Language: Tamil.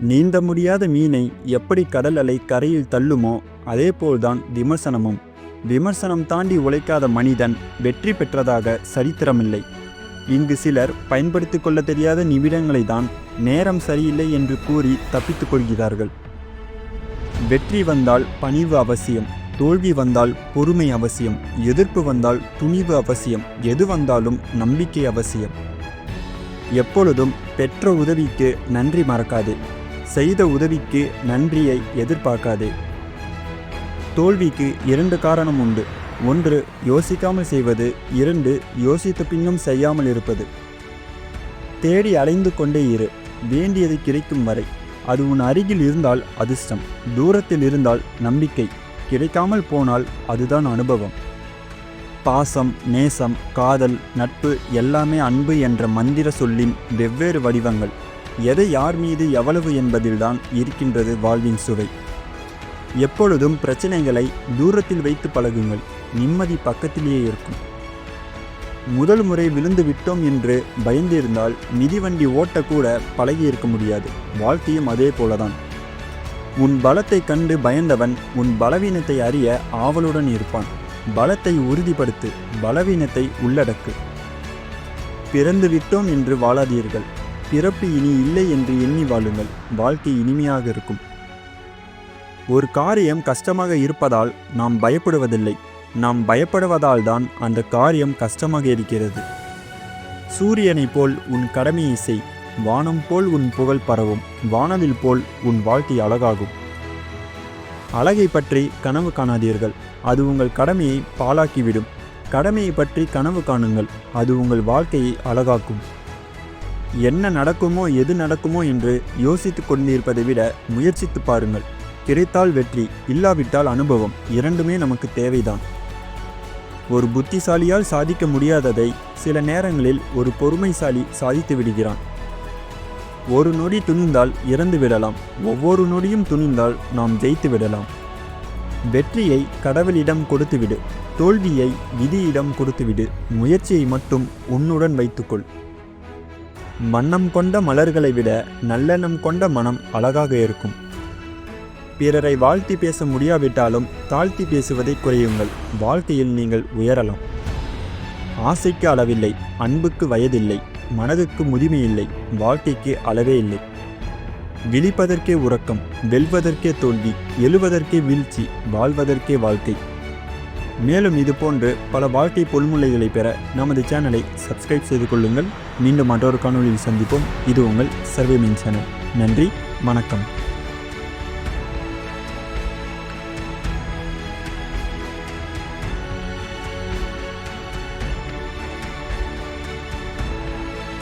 நீந்த முடியாத மீனை எப்படி கடல் அலை கரையில் தள்ளுமோ அதேபோல்தான் விமர்சனமும். விமர்சனம் தாண்டி உழைக்காத மனிதன் வெற்றி பெற்றதாக சரித்திரமில்லை. இங்கு சிலர் பயன்படுத்தி கொள்ள தெரியாத நிமிடங்களை தான் நேரம் சரியில்லை என்று கூறி தப்பித்துக் கொள்கிறார்கள். வெற்றி வந்தால் பணிவு அவசியம் தோல்வி வந்தால் பொறுமை அவசியம் எதிர்ப்பு வந்தால் துணிவு அவசியம் எது வந்தாலும் நம்பிக்கை அவசியம். எப்பொழுதும் பெற்ற உதவிக்கு நன்றி மறக்காதே. செய்த உதவிக்கு நன்றியை எதிர்பார்க்காதே. தோல்விக்கு இரண்டு காரணம் உண்டு. ஒன்று யோசிக்காமல் செய்வது. இரண்டு யோசித்த பின்னும் செய்யாமல் இருப்பது. தேடி அலைந்து கொண்டே இரு. வேண்டியது கிடைக்கும் வரை. அது உன் அருகில் இருந்தால் அதிர்ஷ்டம். தூரத்தில் இருந்தால் நம்பிக்கை. கிடைக்காமல் போனால் அதுதான் அனுபவம். பாசம் நேசம் காதல் நட்பு எல்லாமே அன்பு என்ற மந்திர சொல்லின் வெவ்வேறு வடிவங்கள். எதை யார் மீது எவ்வளவு என்பதில்தான் இருக்கின்றது வாழ்வின் சுவை. எப்பொழுதும் பிரச்சனைகளை தூரத்தில் வைத்து பழகுங்கள் நிம்மதி பக்கத்திலேயே இருக்கும். முதல் முறை விழுந்து விட்டோம் என்று பயந்திருந்தால் மிதிவண்டி ஓட்டக்கூட பழகி இருக்க முடியாது. வாழ்க்கையும் அதே போலதான். உன் பலத்தை கண்டு பயந்தவன் உன் பலவீனத்தை அறிய ஆவலுடன் இருப்பான். பலத்தை உறுதிப்படுத்து பலவீனத்தை உள்ளடக்கு. பிறந்து விட்டோம் என்று வாழாதீர்கள். பிறப்பு இனி இல்லை என்று எண்ணி வாழுங்கள். வாழ்க்கை இனிமையாக இருக்கும். ஒரு காரியம் கஷ்டமாக இருப்பதால் நாம் பயப்படுவதில்லை. நாம் பயப்படுவதால் தான் அந்த காரியம் கஷ்டமாக இருக்கிறது. சூரியனைப் போல் உன் கடமையை செய். வானம் போல் உன் புகழ் பரவும். வானவில் போல் உன் வாழ்க்கை அழகாகும். அழகை பற்றி கனவு காணாதீர்கள். அது உங்கள் கடமையை பாழாக்கிவிடும். கடமையை பற்றி கனவு காணுங்கள். அது உங்கள் வாழ்க்கையை அழகாக்கும். என்ன நடக்குமோ எது நடக்குமோ என்று யோசித்துக் கொண்டிருப்பதை விட முயற்சித்து பாருங்கள். கிடைத்தால் வெற்றி இல்லாவிட்டால் அனுபவம் இரண்டுமே நமக்கு தேவைதான். ஒரு புத்திசாலியால் சாதிக்க முடியாததை சில நேரங்களில் ஒரு பொறுமைசாலி சாதித்து விடுகிறான். ஒரு நொடி துணிந்தால் இறந்து விடலாம் ஒவ்வொரு நொடியும் துணிந்தால் நாம் ஜெயித்து விடலாம். வெற்றியை கடவுளிடம் கொடுத்துவிடு தோல்வியை விதியிடம் கொடுத்துவிடு முயற்சியை மட்டும் உன்னுடன் வைத்துக்கொள். வண்ணம் கொண்ட மலர்களை விட நல்லெண்ணம் கொண்ட மனம் அழகாக இருக்கும். பிறரை வாழ்த்தி பேச முடியாவிட்டாலும் தாழ்த்தி பேசுவதை குறையுங்கள். வாழ்க்கையில் நீங்கள் உயரலாம். ஆசைக்கு அளவில்லை அன்புக்கு வயதில்லை மனதுக்கு முதுமை இல்லை வாழ்க்கைக்கு அளவே இல்லை. விழிப்பதற்கே உறக்கம் வெல்வதற்கே தோல்வி எழுவதற்கே வீழ்ச்சி வாழ்வதற்கே வாழ்க்கை. மேலும் இது போன்று பல வாழ்க்கை பொன்முலைகளை பெற நமது சேனலை சப்ஸ்கிரைப் செய்து கொள்ளுங்கள். மீண்டும் மற்றொரு காணொலியில் சந்திப்போம். இது உங்கள் சர்வே மீன் சேனல். நன்றி வணக்கம்.